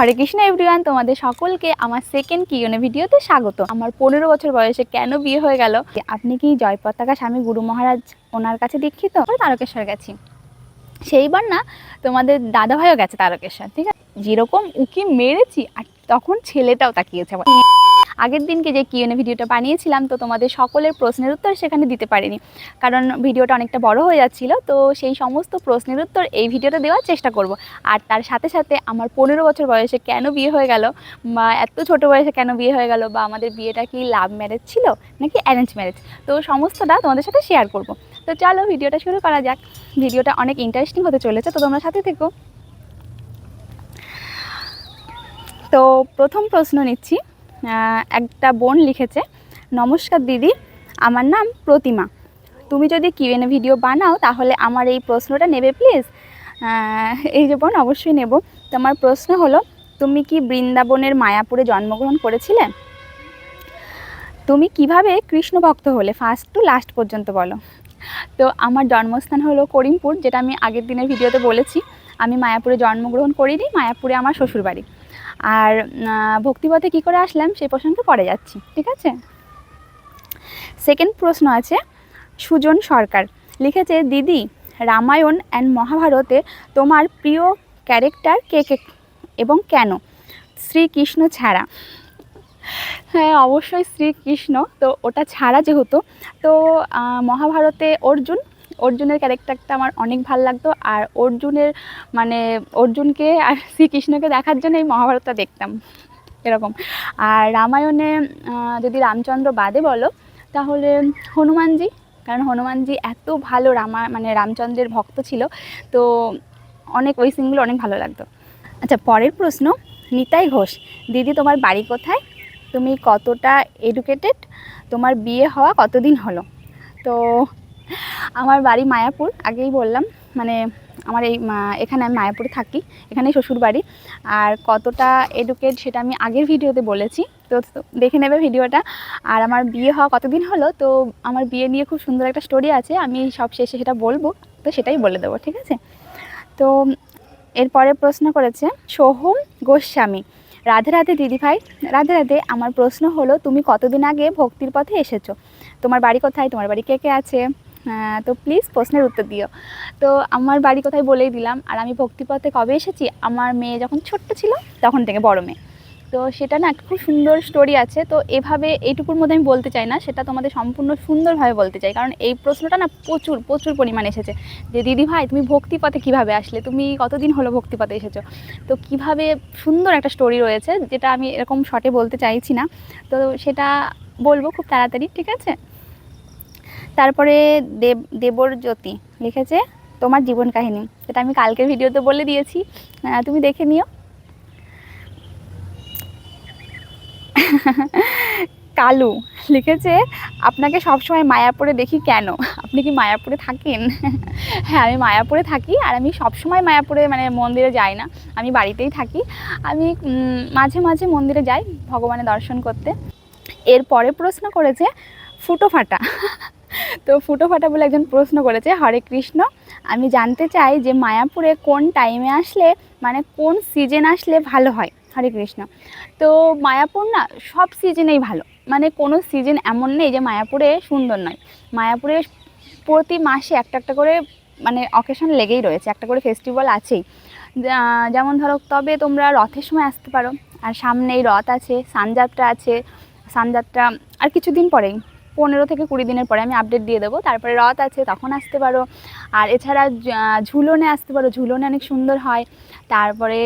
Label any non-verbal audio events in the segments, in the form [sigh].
হরে Krishna everyone তোমাদের সকলকে আমার সেকেন্ড কিউনে ভিডিওতে স্বাগত। আমার পনেরো বছর বয়সে কেন বিয়ে হয়ে গেল? আপনি কি জয় পতাকা স্বামী গুরু মহারাজ ওনার কাছে দীক্ষিত? তারকেশ্বর গেছি। সেইবার না তোমাদের দাদাভাইও গেছে তারকেশ্বর, ঠিক আছে? যেরকম উকি মেরেছি, আর তখন ছেলেটাও তাকিয়েছে। আগের দিনকে যে কিউনে ভিডিওটা বানিয়েছিলাম, তো তোমাদের সকলের প্রশ্নের উত্তর সেখানে দিতে পারিনি। কারণ ভিডিওটা অনেকটা বড় হয়ে যাচ্ছিল, তো সেই সমস্ত প্রশ্নের উত্তর এই ভিডিওটা দেওয়ার চেষ্টা করব। আর তার সাথে সাথে আমার পনেরো বছর বয়সে কেন বিয়ে হয়ে গেল, বা এত ছোট বয়সে কেন বিয়ে হয়ে গেল, বা আমাদের বিয়েটা কি লাভ ম্যারেজ ছিল, নাকি অ্যারেঞ্জ ম্যারেজ তো সমস্তটা তোমাদের সাথে শেয়ার করব। তো চলো ভিডিওটা শুরু করা যাক। ভিডিওটা অনেক ইন্টারেস্টিং হতে চলেছে, তো তোমরা সাথে থেকো। তো প্রথম প্রশ্ন নিচ্ছি। একটা বোন লিখেছে, নমস্কার দিদি, আমার নাম প্রতিমা। তুমি যদি কিউএনএ ভিডিও বানাও, তাহলে আমার এই প্রশ্নটা নেবে প্লিজ এই যে বোন, অবশ্যই নেব। তোমার প্রশ্ন হলো, তুমি কি বৃন্দাবনের মায়াপুরে জন্মগ্রহণ করেছিলে? তুমি কীভাবে কৃষ্ণ ভক্ত হলে? ফার্স্ট টু লাস্ট পর্যন্ত বলো। তো আমার জন্মস্থান হলো করিমপুর, যেটা আমি আগের দিনের ভিডিওতে বলেছি। আমি মায়াপুরে জন্মগ্রহণ করিনি, মায়াপুরে আমার শ্বশুরবাড়ি। আর ভক্তিপথে কী করে আসলাম সেই প্রসঙ্গে পরে যাচ্ছি, ঠিক আছে? সেকেন্ড প্রশ্ন আছে, সুজন সরকার লিখেছে, দিদি, রামায়ণ অ্যান্ড মহাভারতে তোমার প্রিয় ক্যারেক্টার কে কে এবং কেন? শ্রীকৃষ্ণ ছাড়া। হ্যাঁ অবশ্যই শ্রীকৃষ্ণ, তো ওটা ছাড়া যেহেতু, তো মহাভারতে অর্জুন অর্জুনের ক্যারেক্টারটা আমার অনেক ভালো লাগতো। আর অর্জুনের মানে অর্জুনকে আর শ্রীকৃষ্ণকে দেখার জন্য এই মহাভারতটা দেখতাম। এরকম। আর রামায়ণে যদি রামচন্দ্র বাদে বলো, তাহলে হনুমানজি, কারণ হনুমানজি এত ভালো রামা মানে রামচন্দ্রের ভক্ত ছিল, তো অনেক, ওই সিনগুলো অনেক ভালো লাগতো। আচ্ছা পরের প্রশ্ন, নিতাই ঘোষ, দিদি, তোমার বাড়ি কোথায়? তুমি কতটা এডুকেটেড তোমার বিয়ে হওয়া কতদিন হলো? তো আমার বাড়ি মায়াপুর, আগেই বললাম মানে আমার এই এখানে আমি মায়াপুরে থাকি, এখানেই শ্বশুর বাড়ি। আর কতটা এডুকেট সেটা আমি আগের ভিডিওতে বলেছি, তো দেখে নেবে ভিডিওটা। আর আমার বিয়ে হওয়া কতদিন হলো, তো আমার বিয়ে নিয়ে খুব সুন্দর একটা স্টোরি আছে, আমি সব শেষে সেটা বলব, তো সেটাই বলে দেবো, ঠিক আছে? তো এরপরে প্রশ্ন করেছে, সোহম গোস্বামী, রাধে রাধে দিদিভাই রাধে রাধে, আমার প্রশ্ন হলো, তুমি কতদিন আগে ভক্তির পথে এসেছ? তোমার বাড়ি কোথায়? তোমার বাড়ি কে কে আছে? তো প্লিজ প্রশ্নের উত্তর দিও। তো আমার বাড়ি কোথায় বলেই দিলাম, আর আমি ভক্তিপথে কবে এসেছি? আমার মেয়ে যখন ছোট্ট ছিল, তখন থেকে বড় মেয়ে। তো সেটা না খুব সুন্দর স্টোরি আছে, তো এভাবে এইটুকুর মধ্যে আমি বলতে চাই না, সেটা তোমাদের সম্পূর্ণ সুন্দরভাবে বলতে চাই। কারণ এই প্রশ্নটা না প্রচুর প্রচুর পরিমাণে এসেছে যে, দিদি ভাই, তুমি ভক্তিপথে কীভাবে আসলে? তুমি কতদিন হলো ভক্তিপথে এসেছ? তো কীভাবে সুন্দর একটা স্টোরি রয়েছে, যেটা আমি এরকম শর্টে বলতে চাইছি না। তো সেটা বলব খুব তাড়াতাড়ি, ঠিক আছে? তারপরে দেব দেবর জ্যোতি লিখেছে তোমার জীবন কাহিনী। সেটা আমি কালকের ভিডিওতে বলে দিয়েছি। তুমি দেখে নিও। কালু লিখেছে, আপনাকে সবসময় মায়াপুরে দেখি কেন? আপনি কি মায়াপুরে থাকেন? হ্যাঁ আমি মায়াপুরে থাকি আর আমি সবসময় মায়াপুরে মানে মন্দিরে যাই না। আমি বাড়িতেই থাকি। আমি মাঝে মাঝে মন্দিরে যাই ভগবানের দর্শন করতে। এরপরে প্রশ্ন করেছে ফুটো ফাটা তো ফুটো ফাটা বলে একজন প্রশ্ন করেছে, হরে কৃষ্ণ, আমি জানতে চাই যে মায়াপুরে কোন টাইমে আসলে মানে কোন সিজন আসলে ভালো হয়? হরে কৃষ্ণ। তো মায়াপুর না সব সিজনেই ভালো মানে কোনো সিজন এমন নেই যে মায়াপুরে সুন্দর নয়। মায়াপুরে প্রতি মাসে একটা একটা করে মানে অকেশন লেগেই রয়েছে, একটা করে ফেস্টিভ্যাল আছেই। যেমন ধরো, তবে তোমরা রথের সময় আসতে পারো, আর সামনেই রথ আছে, সানযাত্রা আছে, সানযাত্রা, আর কিছুদিন পরেই। পনেরো থেকে কুড়ি দিনের পরে আমি আপডেট দিয়ে দেবো। তারপরে রথ আছে, তখন আসতে পারো। আর এছাড়া ঝুলনে আসতে পারো। ঝুলনে অনেক সুন্দর হয়। তারপরে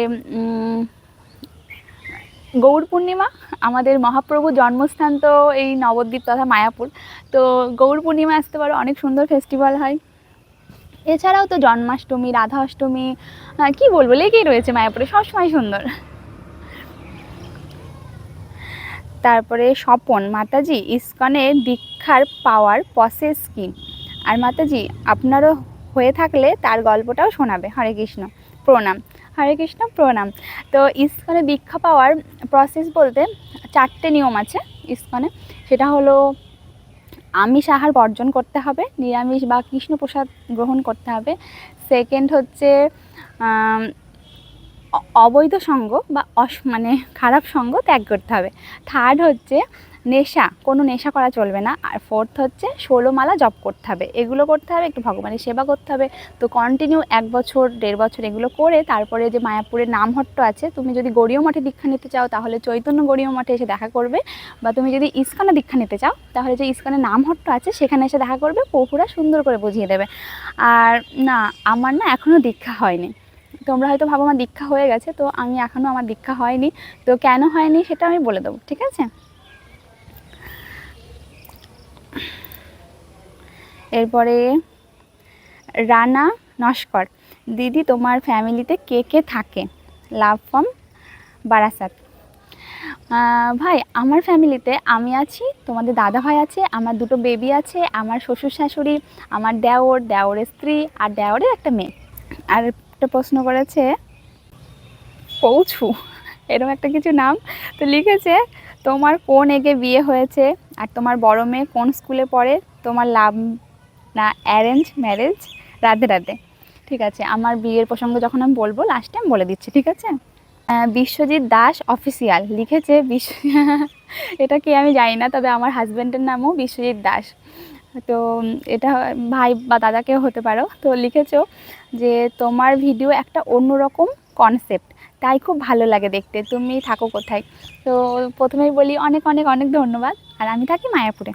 গৌর পূর্ণিমা, আমাদের মহাপ্রভু জন্মস্থান তো এই নবদ্বীপ তথা মায়াপুর। তো গৌর পূর্ণিমা আসতে পারো, অনেক সুন্দর ফেস্টিভ্যাল হয়। এছাড়াও তো জন্মাষ্টমী রাধা অষ্টমী কি বলব, লেগেই রয়েছে মায়াপুরে, সবসময় সুন্দর। তারপরে স্বপন, মাতাজি, ইস্কনে দীক্ষার পাওয়ার প্রসেস কি? আর মাতাজি, আপনারও হয়ে থাকলে তার গল্পটাও শোনাবে। হরে কৃষ্ণ, প্রণাম। হরে কৃষ্ণ, প্রণাম। তো ইস্কনে দীক্ষা পাওয়ার প্রসেস বলতে চারটে নিয়ম আছে ইস্কনে। সেটা হলো আমিষ আহার বর্জন করতে হবে, নিরামিষ বা কৃষ্ণ প্রসাদ গ্রহণ করতে হবে। সেকেন্ড হচ্ছে অবৈধ সঙ্গ বা অস মানে খারাপ সঙ্গ ত্যাগ করতে হবে। থার্ড হচ্ছে নেশা, কোনো নেশা করা চলবে না। আর ফোর্থ হচ্ছে ষোলো মালা জপ করতে হবে। এগুলো করতে হবে, একটু ভগবানের সেবা করতে হবে। তো কন্টিনিউ এক বছর, দেড় বছর এগুলো করে তারপরে যে মায়াপুরের নামহট্ট আছে, তুমি যদি গড়িয় মঠে দীক্ষা নিতে চাও, তাহলে চৈতন্য গড়িয় মঠে এসে দেখা করবে। বা তুমি যদি ইস্কনে দীক্ষা নিতে চাও, তাহলে যে ইস্কনের নামহট্ট আছে, সেখানে এসে দেখা করবে পপুরা সুন্দর করে বুঝিয়ে দেবে। আর না, আমার না এখনও দীক্ষা হয়নি। তোমরা হয়তো ভাবো আমার দীক্ষা হয়ে গেছে, তো আমি এখনও আমার দীক্ষা হয়নি। তো কেন হয়নি সেটা আমি বলে দেবো, ঠিক আছে? এরপরে, রানা নস্কর, দিদি তোমার ফ্যামিলিতে কে কে থাকে? Love from Barasat. ভাই, আমার ফ্যামিলিতে আমি আছি, তোমাদের দাদা ভাই আছে, আমার দুটো বেবি আছে, আমার শ্বশুর শাশুড়ি, আমার দেওর, দেওরের স্ত্রী আর দেওরের একটা মেয়ে। আর একটা প্রশ্ন করেছে, পৌঁছু এরকম একটা কিছু নাম, তো লিখেছে, তোমার কোন এগে বিয়ে হয়েছে আর তোমার বড় মেয়ে কোন স্কুলে পড়ে? তোমার লাভ না অ্যারেঞ্জ ম্যারেজ রাধে রাধে। ঠিক আছে, আমার বিয়ের প্রসঙ্গ যখন আমি বলব লাস্টে আমি বলে দিচ্ছি, ঠিক আছে? বিশ্বজিৎ দাস অফিসিয়াল লিখেছে বিশ্ব [laughs] এটা কি আমি জানি না, তবে আমার হাজব্যান্ডের নামও বিশ্বজিৎ দাস। তো এটা ভাই বা দাদাকেও হতে পারো। তো লিখেছো যে তোমার ভিডিও একটা অন্যরকম কনসেপ্ট তাই খুব ভালো লাগে দেখতে। তুমি থাকো কোথায়? তো প্রথমেই বলি অনেক অনেক অনেক ধন্যবাদ। আর আমি থাকি মায়াপুরে।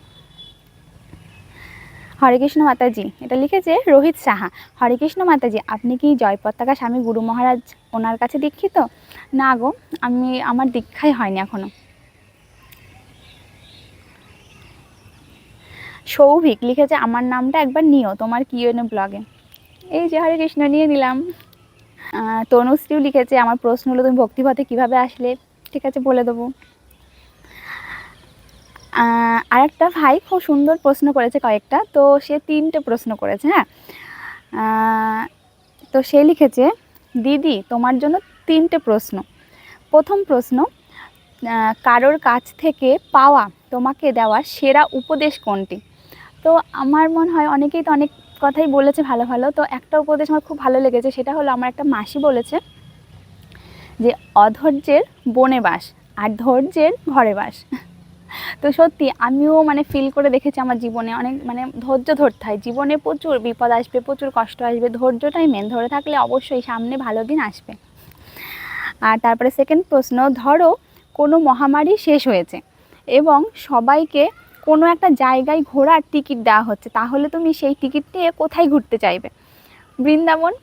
হরে কৃষ্ণ মাতাজি, এটা লিখেছে রোহিত সাহা। হরে কৃষ্ণ মাতাজি, আপনি কি জয় স্বামী গুরু মহারাজ ওনার কাছে দীক্ষিত? না গো, আমি, আমার দীক্ষাই হয়নি এখনও। সৌভিক লিখেছে, আমার নামটা একবার নিও, তোমার কি এনে ব্লগে এই যে হরে কৃষ্ণ, নিয়ে নিলাম। তনুশ্রীও লিখেছে, আমার প্রশ্ন হলো তুমি ভক্তিপথে কীভাবে আসলে? ঠিক আছে, বলে দেবো। আর একটা ভাই খুব সুন্দর প্রশ্ন করেছে কয়েকটা, তো সে তিনটে প্রশ্ন করেছে হ্যাঁ? তো সে লিখেছে, দিদি, তোমার জন্য তিনটে প্রশ্ন। প্রথম প্রশ্ন কারোর কাছ থেকে পাওয়া তোমাকে দেওয়া সেরা উপদেশ কোনটি? তো আমার মনে হয় অনেকেই তো অনেক কথাই বলেছে ভালো ভালো, তো একটা উপদেশ আমার খুব ভালো লেগেছে, সেটা হলো আমার একটা মাসি বলেছে যে অধৈর্যের বনে বাস আর ধৈর্যের ঘরে বাস। [laughs] তো সত্যি আমিও মানে ফিল করে দেখেছি আমার জীবনে অনেক মানে ধৈর্য ধরতে হয়, জীবনে প্রচুর বিপদ আসবে, প্রচুর কষ্ট আসবে, ধৈর্যটাই মেন ধরে থাকলে অবশ্যই সামনে ভালো দিন আসবে। আর তারপরে সেকেন্ড প্রশ্ন, ধরো কোনো মহামারী শেষ হয়েছে এবং সবাইকে কোনো একটা জায়গায় ঘোরার টিকিট দেওয়া হচ্ছে, তাহলে তুমি সেই টিকিট নিয়ে কোথায় ঘুরতে চাইবে? বৃন্দাবন?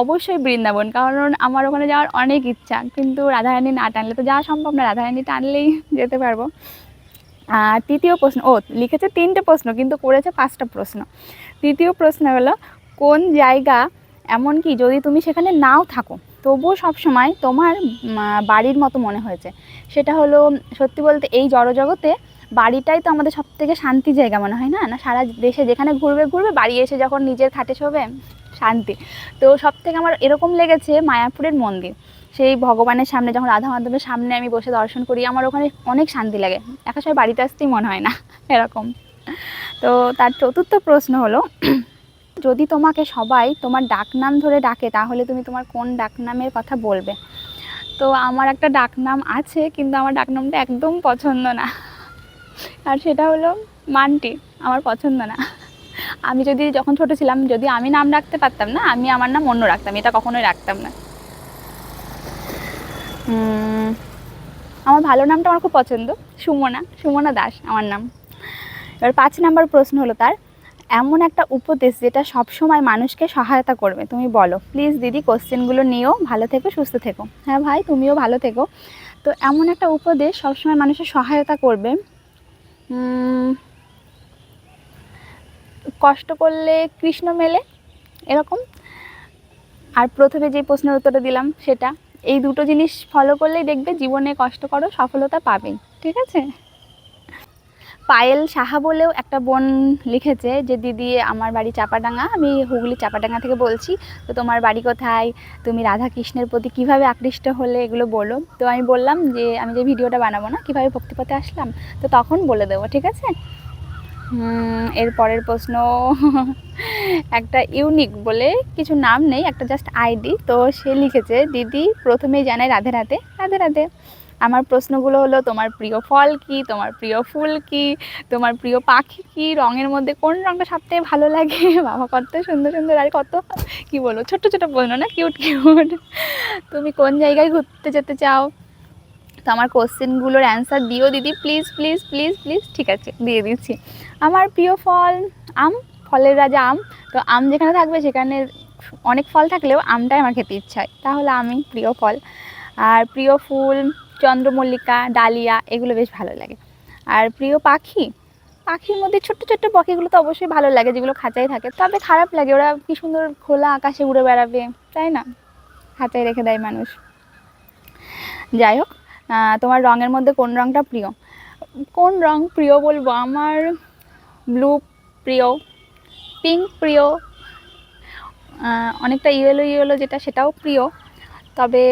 অবশ্যই বৃন্দাবন, কারণ আমার ওখানে যাওয়ার অনেক ইচ্ছা, কিন্তু রাধারানী না টানলে তো যাওয়া সম্ভব না, রাধারানী টানলেই যেতে পারব। আর তৃতীয় প্রশ্ন, ও, লিখেছে তিনটে প্রশ্ন, কিন্তু করেছে পাঁচটা প্রশ্ন। তৃতীয় প্রশ্ন হলো, কোন জায়গা এমনকি যদি তুমি সেখানে নাও থাকো, তবুও সবসময় তোমার বাড়ির মতো মনে হয়েছে? সেটা হলো, সত্যি বলতে এই জড়জগতে বাড়িটাই তো আমাদের সব থেকে শান্তি জায়গা মনে হয় না? না, সারা দেশে যেখানে ঘুরবে ঘুরবে, বাড়ি এসে যখন নিজের খাটে শোবে, শান্তি। তো সব থেকে আমার এরকম লেগেছে মায়াপুরের মন্দির। সেই ভগবানের সামনে যখন রাধা মাধবের সামনে আমি বসে দর্শন করি, আমার ওখানে অনেক শান্তি লাগে। একা সময় বাড়িতে আসতেই মনে হয় না, [laughs] এরকম। তো তার চতুর্থ প্রশ্ন হলো, [clears throat] যদি তোমাকে সবাই তোমার ডাকনাম ধরে ডাকে, তাহলে তুমি তোমার কোন ডাকনামের কথা বলবে? তো আমার একটা ডাকনাম আছে, কিন্তু আমার ডাকনামটা একদম পছন্দ না। আর সেটা হলো মান্টি, আমার পছন্দ না। আমি যদি যখন ছোট ছিলাম, যদি আমি নাম রাখতে পারতাম না, আমি আমার নাম অন্য রাখতাম, এটা কখনোই রাখতাম না। আমার ভালো নামটা আমার খুব পছন্দ, সুমনা সুমনা দাস আমার নাম। এবার পাঁচ নাম্বার প্রশ্ন হলো তার, এমন একটা উপদেশ যেটা সবসময় মানুষকে সহায়তা করবে, তুমি বলো। প্লিজ দিদি, কোশ্চেনগুলো নিও, ভালো থেকো, সুস্থ থেকো। হ্যাঁ ভাই, তুমিও ভালো থেকো। তো এমন একটা উপদেশ সবসময় মানুষের সহায়তা করবে কষ্ট করলে কৃষ্ণ মেলে, এরকম। আর প্রথমে যে প্রশ্নের উত্তরটা দিলাম সেটা, এই দুটো জিনিস ফলো করলেই দেখবে জীবনে কষ্ট করো, সফলতা পাবেই, ঠিক আছে? পায়েল সাহা বলেও একটা বোন লিখেছে যে, দিদি, আমার বাড়ি চাপাডাঙ্গা। আমি হুগলি চাপাডাঙ্গা থেকে বলছি, তো তোমার বাড়ি কোথায়? তুমি রাধা কৃষ্ণের প্রতি কীভাবে আকৃষ্ট হলে? এগুলো বলো। তো আমি বললাম যে, আমি যে ভিডিওটা বানাবো না, কীভাবে ভক্তিপথে আসলাম? তো তখন বলে দেবো, ঠিক আছে? এর পরের প্রশ্ন [laughs] একটা ইউনিক বলে কিছু নাম নেই, একটা জাস্ট আইডি। তো সে লিখেছে, দিদি, প্রথমেই জানায় রাধে রাধে রাধে রাধে। আমার প্রশ্নগুলো হলো, তোমার প্রিয় ফল কি? তোমার প্রিয় ফুল কি? তোমার প্রিয় পাখি কি? রঙের মধ্যে কোন রঙটা সবথেকে ভালো লাগে? [laughs] বাবা কত সুন্দর সুন্দর আর কত কি বলব? ছোট্ট ছোট প্রশ্ন না? কিউট কিউট তুমি কোন জায়গায় ঘুরতে যেতে চাও? তো আমার কোশ্চেনগুলোর অ্যান্সার দিও দিদি প্লিজ প্লিজ প্লিজ প্লিজ ঠিক আছে, দিয়ে দিচ্ছি। আমার প্রিয় ফল, আম, ফলের রাজা আম। তো আম যেখানে থাকবে সেখানে অনেক ফল থাকলেও আমটাই আমার খেতে ইচ্ছা হয়। তাহলে আমি প্রিয় ফল। আর প্রিয় ফুল চন্দ্রমল্লিকা, ডালিয়া, এগুলো বেশ ভালো লাগে। আর প্রিয় পাখি? পাখির মধ্যে ছোট্ট ছোট্ট পাখিগুলো তো অবশ্যই ভালো লাগে, যেগুলো খাঁচায় থাকে। তবে খারাপ লাগে, ওরা কি সুন্দর খোলা আকাশে উড়ে বেড়াবে, তাই না? খাঁচায় রেখে দেয় মানুষ। যাই হোক তোমার রঙের মধ্যে কোন রঙটা প্রিয়? কোন রং প্রিয় বলব? আমার ব্লু প্রিয়, পিঙ্ক প্রিয় অনেকটা ইয়েলো ইয়েলো যেটা সেটাও প্রিয়। তবে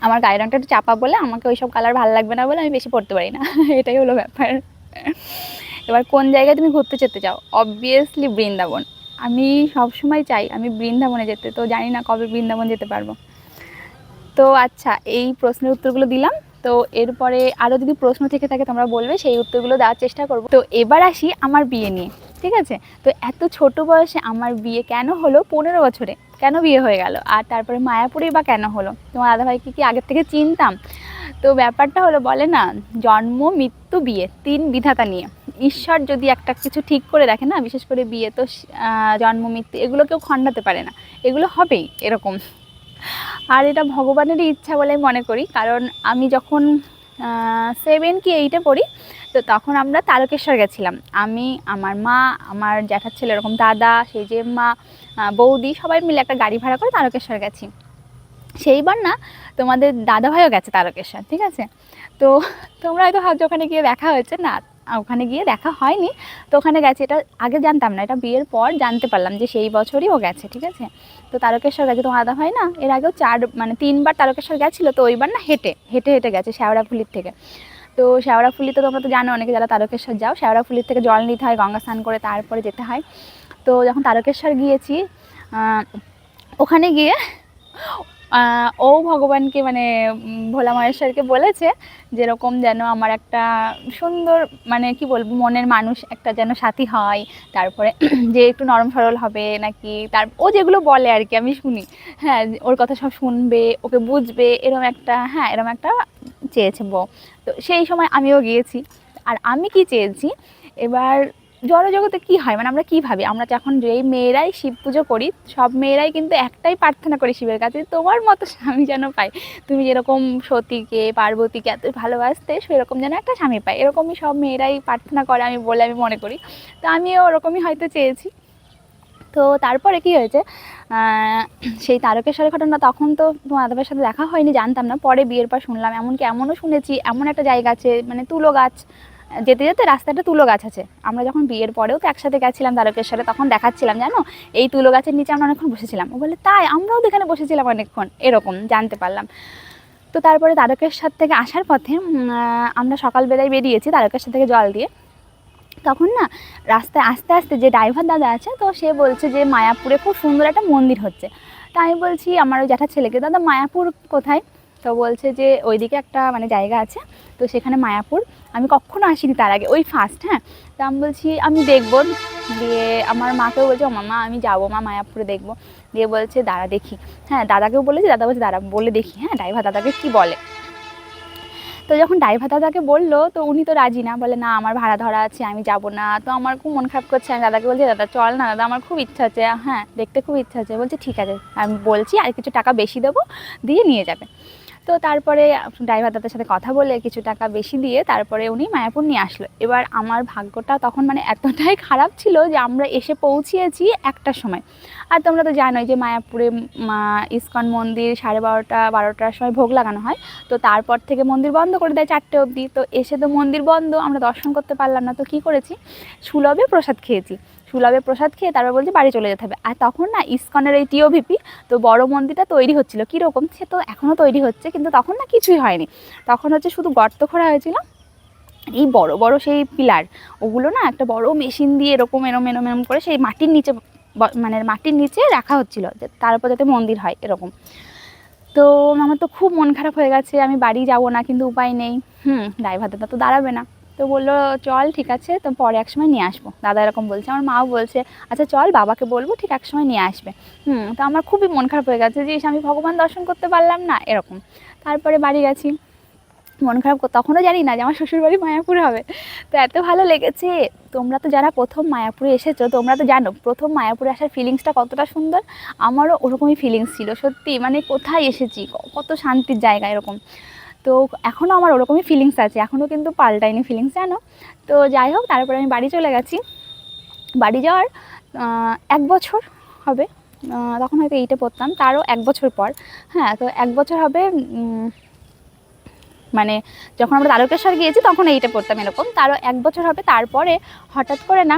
আমার গায়ের রঙটা একটু চাপা বলে আমাকে ওইসব কালার ভালো লাগবে না বলে আমি বেশি পড়তে পারি না। [laughs] এটাই হলো ব্যাপার। এবার কোন জায়গায় তুমি ঘুরতে যেতে চাও? অবভিয়াসলি বৃন্দাবন। আমি সবসময় চাই আমি বৃন্দাবনে যেতে, তো জানি না কবে বৃন্দাবন যেতে পারব। তো আচ্ছা এই প্রশ্নের উত্তরগুলো দিলাম। তো এরপরে আরও যদি প্রশ্ন থেকে থাকে তোমরা বলবে, সেই উত্তরগুলো দেওয়ার চেষ্টা করব। তো এবার আসি আমার বিয়ে নিয়ে, ঠিক আছে? তো এত ছোট বয়সে আমার বিয়ে কেন হলো? পনেরো বছরে। কেন বিয়ে হয়ে গেল? আর তারপরে মায়াপুরে বা কেন হলো? তোমার দাদাভাইকে কি আগের থেকে চিনতাম? তো ব্যাপারটা হলো, বলে না, জন্ম, মৃত্যু, বিয়ে, তিন বিধাতা নিয়ে। ঈশ্বর যদি একটা কিছু ঠিক করে রাখে না, বিশেষ করে বিয়ে, তো জন্ম, মৃত্যু, এগুলো কেউ খণ্ডাতে পারে না। এগুলো হবেই, এরকম। আর এটা ভগবানেরই ইচ্ছা বলে মনে করি, কারণ আমি যখন সেভেন কি এইটে পড়ি, তো তখন আমরা তারকেশ্বর গেছিলাম। আমি, আমার মা, আমার জ্যাঠার ছেলে, এরকম দাদা, সেই যে মা বৌদি সবাই মিলে একটা গাড়ি ভাড়া করে তারকেশ্বর গেছি। সেইবার না তোমাদের দাদাভাইও গেছে তারকেশ্বর, ঠিক আছে? তো তোমরা হয়তো ভাবছ ওখানে গিয়ে দেখা হয়েছে। না, ওখানে গিয়ে দেখা হয়নি। তো ওখানে গেছে, এটা আগে জানতাম না, এটা বিয়ের পর জানতে পারলাম যে সেই বছরই ও গেছে, ঠিক আছে? তো তারকেশ্বর গেছে, তোমার দাদা হয় না এর আগেও চার মানে তিনবার তারকেশ্বর গেছিল, তো ওইবার না হেঁটে হেঁটে হেঁটে গেছে শ্যাওড়াফুলির থেকে। তো শ্যাওড়াফুলি তো তোমরা তো জানো অনেকে যারা তারকেশ্বর যাও, শ্যাওড়াফুলির থেকে জল নিতে হয়, গঙ্গা স্নান করে তারপরে যেতে হয়। তো যখন তারকেশ্বর গিয়েছি ওখানে গিয়ে ও ভগবানকে মানে ভোলা মহেশ্বরকে বলেছে যেরকম যেন আমার একটা সুন্দর মানে কি বলব, মনের মানুষ একটা যেন সাথী হয়। তারপরে [clears throat] যে একটু নরম সরল হবে নাকি, তার, ও যেগুলো বলে আর কি, আমি শুনি। হ্যাঁ ওর কথা সব শুনবে, ওকে বুঝবে, এরম একটা হ্যাঁ এরম একটা চেয়েছে বউ। তো সেই সময় আমিও গিয়েছি। আর আমি কি চেয়েছি? এবার জড়জগতে কি হয়? মানে আমরা কি ভাবি? আমরা যখন যেই মেয়েরাই শিব পুজো করি, সব মেয়েরাই কিন্তু একটাই প্রার্থনা করি শিবের কাছে তোমার মতো স্বামী যেন পাই। তুমি যেরকম সতীকে, পার্বতীকে এত ভালোবাসতে, সেরকম যেন একটা স্বামী পাই। এরকমই সব মেয়েরাই প্রার্থনা করে আমি বলে আমি মনে করি। তো আমিও ওরকমই হয়তো চেয়েছি। তো তারপরে কি হয়েছে? সেই তারকেশ্বরের ঘটনা তখন তো দাদাভাইয়ের সাথে দেখা হয়নি, জানতাম না। পরে বিয়ের পর শুনলাম, এমনকি এমনও শুনেছি, এমন একটা জায়গা আছে মানে তুলো গাছ যেতে যেতে রাস্তাটা তুলো গাছ আছে। আমরা যখন বিয়ের পরেও তো একসাথে গেছিলাম তারকেশ্বরে তখন দেখাচ্ছিলাম, জানো? এই তুলো গাছের নিচে আমরা অনেকক্ষণ বসেছিলাম। ও বলে, তাই, আমরাও তো এখানে বসেছিলাম অনেকক্ষণ। এরকম, জানতে পারলাম। তো তারপরে তারকেশ্বর থেকে আসার পথে আমরা সকালবেলায় বেরিয়েছি তারকেশ্বর থেকে জল দিয়ে। তখন না, রাস্তায় আস্তে আস্তে যে ড্রাইভার দাদা আছে, তো সে বলছে যে, মায়াপুরে খুব সুন্দর একটা মন্দির হচ্ছে। তা আমি বলছি, আমার ওই জ্যাঠার ছেলেকে। দাদা, মায়াপুর কোথায়? তো বলছে যে ওইদিকে একটা মানে জায়গা আছে, তো সেখানে মায়াপুর। আমি কখনো আসিনি তার আগে, ওই ফার্স্ট হ্যাঁ? তা আমি বলছি, আমি দেখব। দিয়ে আমার মাকেও বলছে মামা, আমি যাব মা, মায়াপুরে দেখব। দিয়ে বলছে দাদা দেখি। হ্যাঁ দাদাকেও বলেছি, দাদা বলছে দাদা বলে দেখি। হ্যাঁ ড্রাইভার দাদাকে কি বলে? তো যখন ড্রাইভার দাদাকে বলল, তো উনি তো রাজি না, বলে, না, আমার ভাড়া ধরা আছে, আমি যাব না। তো আমার খুব মন খারাপ করছে। আমি দাদাকে বলছি, দাদা, চল না, দাদা, আমার খুব ইচ্ছা আছে। হ্যাঁ দেখতে খুব ইচ্ছা আছে। বলছে, ঠিক আছে, আমি বলছি, আর কিছু টাকা বেশি দেবো, দিয়ে নিয়ে যাবে। তো তারপরে ড্রাইভার দাদার সাথে কথা বলে কিছু টাকা বেশি দিয়ে তারপরে উনি মায়াপুর নিয়ে আসলো। এবার আমার ভাগ্যটা তখন মানে এতটাই খারাপ ছিল যে আমরা এসে পৌঁছিয়েছি একটার সময়। আর তোমরা তো জানোই যে মায়াপুরে ইস্কন মন্দির সাড়ে বারোটা, বারোটার সময় ভোগ লাগানো হয়। তো তারপর থেকে মন্দির বন্ধ করে দেয় চারটে অবধি। তো এসে তো মন্দির বন্ধ, আমরা দর্শন করতে পারলাম না। তো কী করেছি? সুলভে প্রসাদ খেয়েছি। সুলভে প্রসাদ খেয়ে তারপর বলছে বাড়ি চলে যেতে হবে। আর তখন না ইস্কনের এই টিওভিপি তো বড় মন্দিরটা তৈরি হচ্ছিল। কীরকম? সে তো এখনও তৈরি হচ্ছে, কিন্তু তখন না কিছুই হয়নি। তখন হচ্ছে শুধু গর্ত খোঁড়া হয়েছিল। এই বড় বড় সেই পিলার, ওগুলো না একটা বড় মেশিন দিয়ে এরকম এরম এরম এরম করে সেই মাটির নিচে মানে মাটির নিচে রাখা হচ্ছিল, যে- তার উপর যাতে মন্দির হয় এরকম। তো আমার তো খুব মন খারাপ হয়ে গেছে, আমি বাড়ি যাব না, কিন্তু উপায় নেই। হুম ড্রাইভার দাদা তো দাঁড়াবে না। তো বলল, চল ঠিক আছে, তো পরে এক সময় নিয়ে আসব। দাদা এরকম বলছে। আমার মাও বলছে আচ্ছা চল, বাবাকে বলব, ঠিক এক সময় নিয়ে আসবে। হুম, তো আমার খুবই মন খারাপ হয়ে গেছে যে আমি ভগবান দর্শন করতে পারলাম না। এরকম। তারপরে বাড়ি গেছি। মন খারাপ তখনও জানি না যে, আমার শ্বশুরবাড়ি মায়াপুর হবে। তো এত ভালো লেগেছে। তোমরা তো যারা প্রথম মায়াপুরে এসেছ, তোমরা তো জানো, প্রথম মায়াপুরে আসার ফিলিংসটা কতটা সুন্দর। আমারও ওরকমই ফিলিংস ছিল, সত্যি। মানে কোথায় এসেছি? কত শান্তির জায়গা এরকম। তো এখনও আমার ওরকমই ফিলিংস আছে এখনও কিন্তু পাল্টায়নি ফিলিংস জানো? তো যাই হোক, তারপরে আমি বাড়ি চলে গেছি। বাড়ি যাওয়ার এক বছর হবে। তখন হয়তো এইটে পড়তাম, তারও এক বছর পর। হ্যাঁ তো এক বছর হবে মানে যখন আমরা তারকেশ্বর গিয়েছি, তখন এইটা পড়তাম এরকম। তারও এক বছর হবে, তারপরে হঠাৎ করে না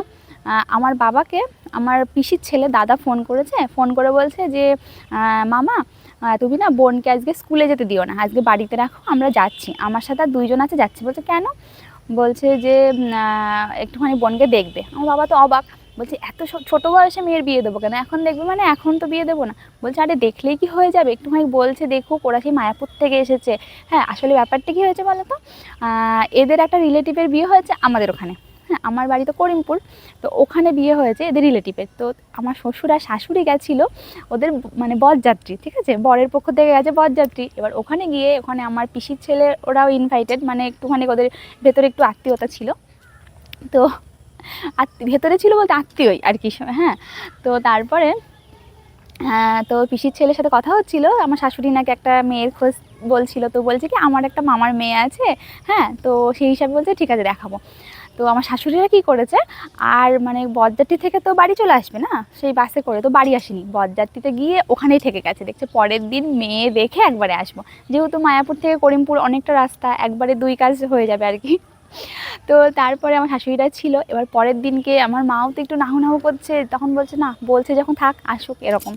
আমার বাবাকে, আমার পিসির ছেলে দাদা ফোন করেছে ফোন করে বলছে যে মামা তুমি না বোনকে আজকে স্কুলে যেতে দিও না। আজকে বাড়িতে রাখো, আমরা যাচ্ছি। আমার সাথে আর দুইজন আছে, যাচ্ছি। বলছে, কেন? বলছে যে একটুখানি বোনকে দেখবে। আমার বাবা তো অবাক, বলছে, এত ছোটো বয়সে মেয়ের বিয়ে দেবো কেন? এখন দেখবে মানে এখন তো বিয়ে দেবো না। বলছে, আরে, দেখলেই কি হয়ে যাবে? একটুখানি বলছে, দেখুক, ওরা সেই মায়াপুর থেকে এসেছে। হ্যাঁ আসলে ব্যাপারটা কী হয়েছে বলো তো? এদের একটা রিলেটিভের বিয়ে হয়েছে আমাদের ওখানে। আমার বাড়ি তো করিমপুর। তো ওখানে বিয়ে হয়েছে এদের রিলেটিভের তো আমার শ্বশুর আর শাশুড়ি গেছিল ওদের মানে বরযাত্রী, ঠিক আছে? বরের পক্ষ থেকে গেছে বরযাত্রী। এবার ওখানে গিয়ে ওখানে আমার পিসির ছেলে ওরাও ইনভাইটেড মানে একটুখানি ওদের ভেতরে একটু আত্মীয়তা ছিল। তো আত্মীয় ভেতরে ছিল বলতে আত্মীয়ই আর কি হ্যাঁ? তো তারপরে হ্যাঁ তো পিসির ছেলের সাথে কথা হচ্ছিল। আমার শাশুড়ি নাকি একটা মেয়ের খোঁজ বলছিল, তো বলছে কি, আমার একটা মামার মেয়ে আছে হ্যাঁ তো সেই হিসাবে বলছে, ঠিক আছে, দেখাবো। তো আমার শাশুড়িরা কি করেছে, আর মানে বরযাত্রী থেকে তো বাড়ি চলে আসবে না, সেই বাসে করে তো বাড়ি আসেনি। বরযাত্রীতে গিয়ে ওখানেই থেকে গেছে, দেখছে পরের দিন মেয়ে দেখে একবারে আসব। যেহেতু মায়াপুর থেকে করিমপুর অনেকটা রাস্তা, একবারে দুই কাজ হয়ে যাবে আর কি। তো তারপরে আমার শাশুড়িরা ছিল। এবার পরের দিনকে আমার মাও তো একটু নাহু নাহু করছে, তখন বলছে, না, বলছে যখন থাক, আসুক, এরকম।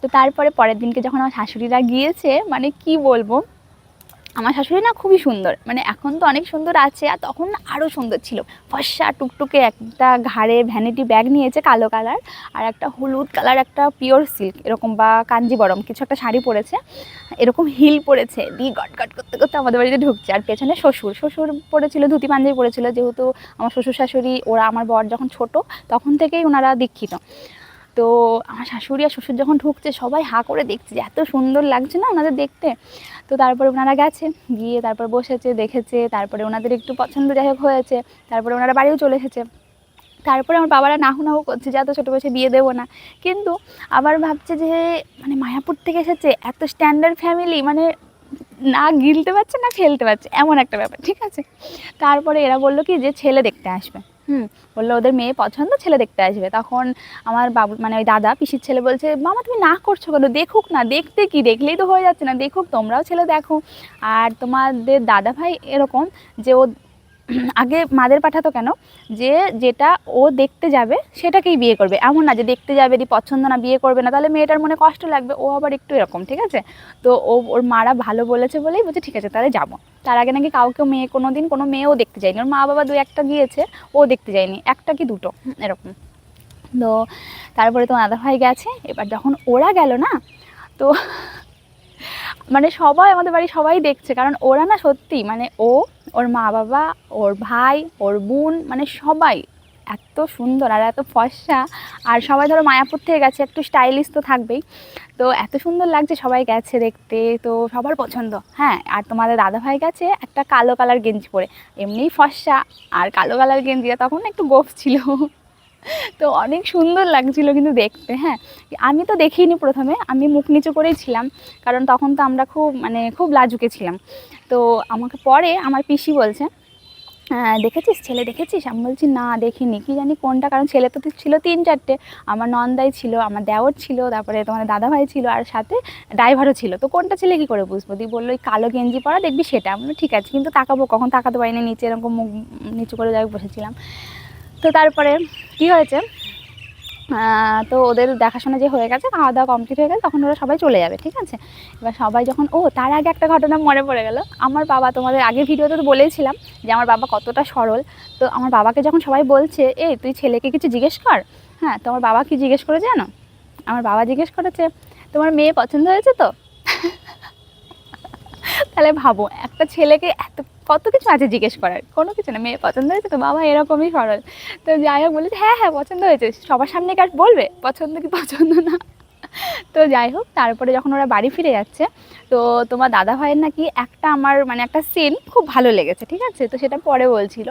তো তারপরে পরের দিনকে যখন আমার শাশুড়িরা গিয়েছে মানে কি বলব? আমার শাশুড়ি না খুবই সুন্দর। মানে এখন তো অনেক সুন্দর আছে আর তখন না আরও সুন্দর ছিল। ফর্সা টুকটুকে একটা ঘাড়ে ভ্যানিটি ব্যাগ নিয়েছে কালো কালার আর একটা হলুদ কালার একটা পিওর সিল্ক এরকম বা কাঞ্জিবরম, কিছু একটা শাড়ি পরেছে। এরকম হিল পরেছে, দিয়ে গট গট করতে করতে আমাদের বাড়িতে ঢুকছে। আর পেছনে শ্বশুর শ্বশুর পরেছিল, ধুতি পাঞ্জাবি পরেছিল, যেহেতু আমার শ্বশুর শাশুড়ি, ওরা আমার বর যখন ছোট, তখন থেকেই ওনারা দীক্ষিত। তো আমার শাশুড়ি আর শ্বশুর যখন ঢুকছে, সবাই হা করে দেখছে যে এত সুন্দর লাগছে না ওনাদের দেখতে। তো তারপরে ওনারা গেছে, গিয়ে তারপর বসেছে, দেখেছে, তারপরে ওনাদের একটু পছন্দ যাই হোক হয়েছে, তারপরে ওনারা বাড়িও চলে এসেছে। তারপরে আমার বাবারা নাহু নাহু করছে যে, এত ছোটো বয়সে বিয়ে দেবো না। কিন্তু আবার ভাবছে যে মানে মায়াপুর থেকে এসেছে, এত স্ট্যান্ডার্ড ফ্যামিলি মানে না গিলতে পারছে, না খেলতে পারছে। এমন একটা ব্যাপার, ঠিক আছে? তারপরে এরা বলল কি, যে ছেলে দেখতে আসবে। হুম, বলল ওদের মেয়ে পছন্দ, ছেলে দেখতে আসবে। তখন আমার বাবু মানে ওই দাদা, পিসির ছেলে বলছে, মামা, তুমি না করছ কেন? দেখুক না, দেখতে কি? দেখলেই তো হয়ে যাচ্ছে না। দেখুক, তোমরাও ছেলে দেখো। আর তোমাদের দাদা ভাই এরকম যে ও আগে মাদের পাঠাতো কেন? যে যেটা ও দেখতে যাবে সেটাকেই বিয়ে করবে। এমন না যে দেখতে যাবে, দি পছন্দ না, বিয়ে করবে না। তাহলে মেয়েটার মনে কষ্ট লাগবে, ও আবার একটু এরকম, ঠিক আছে? তো ও, ওর মারা ভালো বলেছে বলেই বলছে, ঠিক আছে, তাহলে যাব। তার আগে নাকি কাউকে মেয়ে, কোনো দিন কোনো মেয়েও দেখতে যায়নি। ওর মা বাবা দু একটা গিয়েছে, ও দেখতে যায়নি। একটা কি দুটো, এরকম। তো তারপরে তো দাদা ভাই গেছে। এবার যখন ওরা গেল না, তো মানে সবাই, আমাদের বাড়ি সবাই দেখছে। কারণ ওরা না সত্যি মানে ও, ওর মা বাবা, ওর ভাই, ওর বোন মানে সবাই এত সুন্দর আর এত ফর্সা। আর সবাই ধরো মায়াপুর থেকে গেছে, একটু স্টাইলিশ তো থাকবেই। তো এত সুন্দর লাগছে সবাই গেছে দেখতে, তো সবার পছন্দ। হ্যাঁ আর তোমাদের দাদা ভাই গেছে একটা কালো কালার গেঞ্জি পরে। এমনিই ফর্সা, আর কালো কালার গেঞ্জিটা তখন একটু গোফ ছিল। তো অনেক সুন্দর লাগছিল কিন্তু দেখতে হ্যাঁ। আমি তো দেখিনি প্রথমে, আমি মুখ নিচু করেই ছিলাম, কারণ তখন তো আমরা খুব মানে খুব লাজুকে ছিলাম। তো আমাকে পরে আমার পিসি বলছে হ্যাঁ দেখেছিস ছেলে, দেখেছিস? আমি বলছি, না, দেখিনি। কি জানি কোনটা, কারণ ছেলে তো ছিল তিন চারটে। আমার নন্দাই ছিল, আমার দেওর ছিল, তারপরে তোমার দাদাভাই ছিল, আর সাথে ড্রাইভারও ছিল। তো কোনটা ছেলে কী করে বুঝব? দিয়ে বলল, ওই কালো গেঞ্জি পরা, দেখবি সেটা। আমি ঠিক আছে। কিন্তু তাকাবো কখন? তাকাতে পারিনি, নিচে এরকম মুখ নিচু করে যাই বসেছিলাম। তো তারপরে কি হয়েছে? তো ওদের দেখাশোনা যে হয়ে গেছে, খাওয়া দাওয়া কমপ্লিট হয়ে গেছে, তখন ওরা সবাই চলে যাবে, ঠিক আছে? এবার সবাই যখন, ও, তার আগে একটা ঘটনা মনে পড়ে গেল। আমার বাবা, তোমাদের আগের ভিডিওতে তো বলেছিলাম যে আমার বাবা কতটা সরল। তো আমার বাবাকে যখন সবাই বলছে এই তুই ছেলেকে কিছু জিজ্ঞেস কর? হ্যাঁ তো আমার বাবা কি জিজ্ঞেস করে জানো? আমার বাবা জিজ্ঞেস করেছে, তোমার মেয়ে পছন্দ হয়েছে তো? [laughs] তাহলে ভাবো, একটা ছেলেকে এত কত কিছু আছে জিজ্ঞেস করার? কোনো কিছু না, মেয়ে পছন্দ হয়েছে তো বাবা এরকমই সরল। তো যাই হোক বলেছে হ্যাঁ হ্যাঁ পছন্দ হয়েছে, সবার সামনে কাজ বলবে? পছন্দ কি পছন্দ না? তো যাই হোক, তারপরে যখন ওরা বাড়ি ফিরে যাচ্ছে, তো তোমার দাদা ভাইয়ের নাকি একটা আমার মানে একটা সিন খুব ভালো লেগেছে, ঠিক আছে? তো সেটা পরে বলছিল।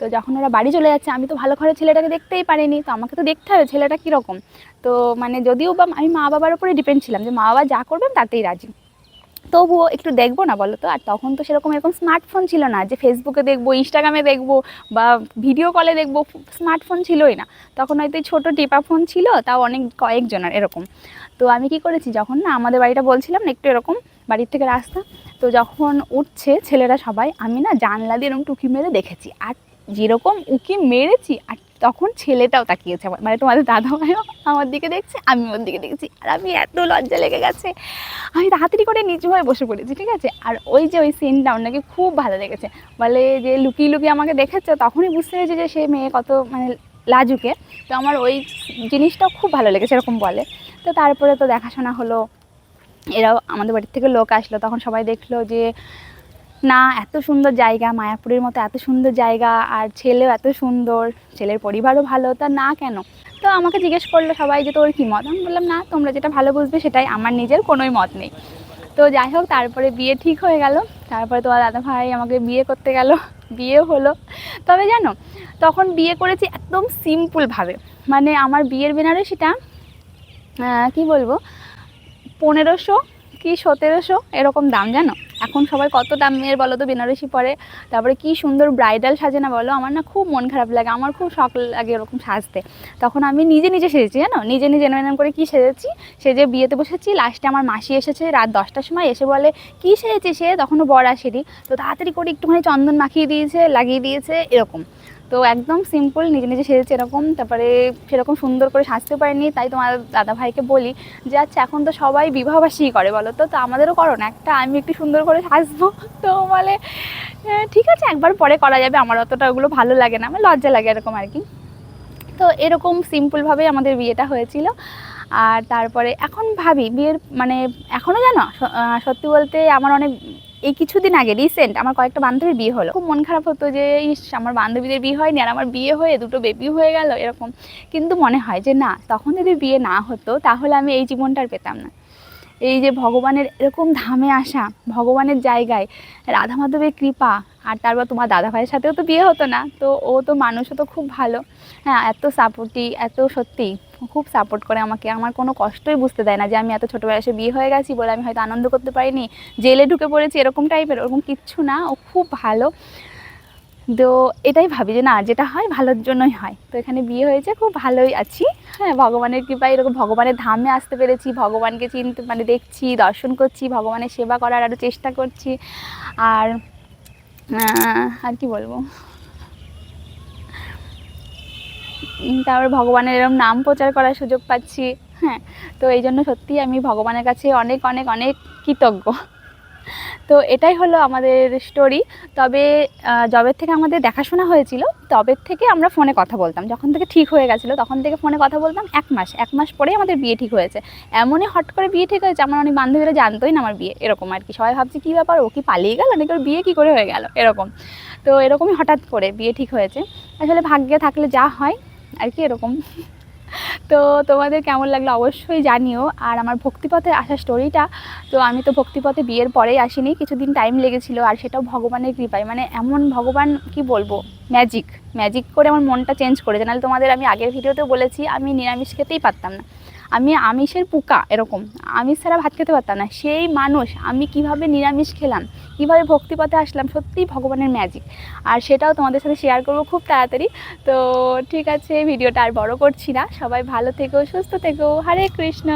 তো যখন ওরা বাড়ি চলে যাচ্ছে, আমি তো ভালো ঘরের ছেলেটাকে দেখতেই পারিনি, তো আমাকে তো দেখতে হবে ছেলেটা কীরকম? তো মানে যদিও বা আমি মা বাবার উপরে ডিপেন্ড ছিলাম যে মা বাবা যা করবেন তাতেই রাজি। তবুও একটু দেখব না বলো তো? আর তখন তো সেরকম এরকম স্মার্টফোন ছিল না যে ফেসবুকে দেখব ইনস্টাগ্রামে দেখব বা ভিডিও কলে দেখব স্মার্টফোন ছিলই না। তখন হয়তো ছোটো টিপা ফোন ছিল, তাও অনেক কয়েকজনের এরকম। তো আমি কি করেছি, যখন না আমাদের বাড়িটা বলছিলাম না, একটু এরকম বাড়ির থেকে রাস্তা, তো যখন উঠছে ছেলেরা সবাই, আমি না জানলা দিয়ে এরকম টুকি মেরে দেখেছি। আর যেরকম উকি মেরেছি, আর তখন ছেলেটাও তাকিয়েছে আমার- মানে তোমাদের দাদা ভাইও আমার দিকে দেখছে আমি ওর দিকে দেখছি, আর আমি এত লজ্জা লেগে গেছে। আমি তাড়াতাড়ি করে নিচু হয়ে বসে পড়েছি, ঠিক আছে? আর ওই যে ওই সিনটা ওনাকে খুব ভালো লেগেছে। বলে যে লুকিয়ে লুকিয়ে আমাকে দেখেছে, তখনই বুঝতে পেরেছি যে সে মেয়ে কত মানে লাজুকে। তো আমার ওই জিনিসটাও খুব ভালো লেগেছে, এরকম বলে। তো তারপরে তো দেখাশোনা হলো, এরাও আমাদের বাড়ির থেকে লোক আসলো, তখন সবাই দেখল যে না, এত সুন্দর জায়গা, মায়াপুরের মতো এত সুন্দর জায়গা, আর ছেলেও এত সুন্দর, ছেলের পরিবারও ভালো, তা না কেন? তো আমাকে জিজ্ঞেস করল সবাই যে তোর কী মত? আমি বললাম, না, তোমরা যেটা ভালো বুঝবে সেটাই, আমার নিজের কোনোই মত নেই। তো যাই হোক, তারপরে বিয়ে ঠিক হয়ে গেল। তারপরে তোমার দাদা ভাই আমাকে বিয়ে করতে গেল, বিয়ে হলো। তবে জানো, তখন বিয়ে করেছি একদম সিম্পলভাবে মানে আমার বিয়ের বেনারসিটা কি বলব, পনেরোশো কি সতেরোশো? এরকম দাম জানো? এখন সবাই কত দামের বলো তো, বেনারসি পরে। তারপরে কি সুন্দর ব্রাইডাল সাজে না বলো? আমার না খুব মন খারাপ লাগে, আমার খুব শখ লাগে এরকম সাজতে। তখন আমি নিজে নিজে সেজেছি, জানো? নিজে নিজে এরম করে কি সেজেছি? সেজে বিয়েতে বসেছি লাস্টে আমার মাসি এসেছে, রাত দশটার সময় এসে বলে, কি সেজেছি সে? তখনও বর আসেনি। তো তাড়াতাড়ি করে একটুখানি চন্দন মাখিয়ে দিয়েছে, লাগিয়ে দিয়েছে, এরকম। তো একদম সিম্পল নিজে নিজে সেজেছে এরকম তারপরে সেরকম সুন্দর করে সাজতে পারিনি তাই তোমার দাদা ভাইকে বলি যে আচ্ছা এখন তো সবাই বিবাহবাসী করে বলো তো তো আমাদেরও করো না একটা আমি একটু সুন্দর করে সাজবো। [laughs] তো বলে "হ্যাঁ, ঠিক আছে একবার পরে করা যাবে আমার অতটা ওগুলো ভালো লাগে না আমার লজ্জা লাগে এরকম আর কি। তো এরকম সিম্পলভাবেই আমাদের বিয়েটা হয়েছিল। আর তারপরে এখন ভাবি বিয়ের মানে এখনও জানো? সত্যি বলতে আমার অনেক এই কিছুদিন আগে রিসেন্ট আমার কয়েকটা বান্ধবীর বিয়ে হলো। খুব মন খারাপ হতো যে, ইস, আমার বান্ধবীদের বিয়ে হয়নি আর আমার বিয়ে হয়ে দুটো বেবি হয়ে গেল, এরকম। কিন্তু মনে হয় যে, না, তখন যদি বিয়ে না হতো, তাহলে আমি এই জীবনটা আর পেতাম না। এই যে, ভগবানের এরকম ধামে আসা, ভগবানের জায়গায়, রাধা মাধবের কৃপা আর তারপর তোমার দাদা ভাইয়ের সাথেও তো বিয়ে হতো না, তো ও তো মানুষও তো খুব ভালো। হ্যাঁ এত সাপোর্টি এত সত্যি খুব সাপোর্ট করে আমাকে। আমার কোনো কষ্টই বুঝতে দেয় না যে আমি এত ছোটো বয়সে বিয়ে হয়ে গেছি বলে আমি হয়তো আনন্দ করতে পারিনি, জেলে ঢুকে পড়েছি এরকম টাইপের ওরকম কিচ্ছু না, ও খুব ভালো। তো এটাই ভাবি যে না, যেটা হয় ভালোর জন্যই হয়। তো এখানে বিয়ে হয়েছে, খুব ভালোই আছি। হ্যাঁ ভগবানের কৃপায় এরকম ভগবানের ধামে আসতে পেরেছি, ভগবানকে চিনতে মানে দেখছি, দর্শন করছি, ভগবানের সেবা করার আরও চেষ্টা করছি। আর আর কি বলব? তারপর ভগবানের এরকম নাম প্রচার করার সুযোগ পাচ্ছি হ্যাঁ? তো এই জন্য সত্যিই আমি ভগবানের কাছে অনেক অনেক অনেক কৃতজ্ঞ। তো এটাই হলো আমাদের স্টোরি তবে যবের থেকে আমাদের দেখাশোনা হয়েছিল, তবের থেকে আমরা ফোনে কথা বলতাম। যখন থেকে ঠিক হয়ে গেছিল, তখন থেকে ফোনে কথা বলতাম এক মাস। এক মাস পরেই আমাদের বিয়ে ঠিক হয়েছে। এমনই হট করে বিয়ে ঠিক হয়েছে, আমার অনেক বান্ধবীরা জানতোই না আমার বিয়ে এরকম আর কি। সবাই ভাবছে, কী ব্যাপার? ও কি পালিয়ে গেল? নাকি ওর বিয়ে কী করে হয়ে গেল? এরকম। তো এরকমই হঠাৎ করে বিয়ে ঠিক হয়েছে। আসলে ভাগ্যে থাকলে যা হয়, আর কি এরকম। তো তোমাদের কেমন লাগল অবশ্যই জানিও। আর আমার ভক্তিপথে আসা স্টোরিটা তো আমি তো ভক্তিপথে বিয়ের পরেই আসিনি, কিছুদিন টাইম লেগেছিল আর সেটাও ভগবানের কৃপায়। মানে এমন ভগবান, কি বলব ম্যাজিক ম্যাজিক করে আমার মনটা চেঞ্জ করেছে। নাহলে তোমাদের আমি আগের ভিডিওতে বলেছি, আমি নিরামিষ খেতেই পারতাম না। আমি আমিষের পোকা এরকম, আমিষ ছাড়া ভাত খেতে পারতাম না। সেই মানুষ, আমি কীভাবে নিরামিষ খেলাম? কীভাবে ভক্তিপথে আসলাম, সত্যিই ভগবানের ম্যাজিক আর সেটাও তোমাদের সাথে শেয়ার করব খুব তাড়াতাড়ি। তো ঠিক আছে ভিডিওটা আর বড় করছি না। সবাই ভালো থেকো, সুস্থ থেকো। হরে কৃষ্ণ।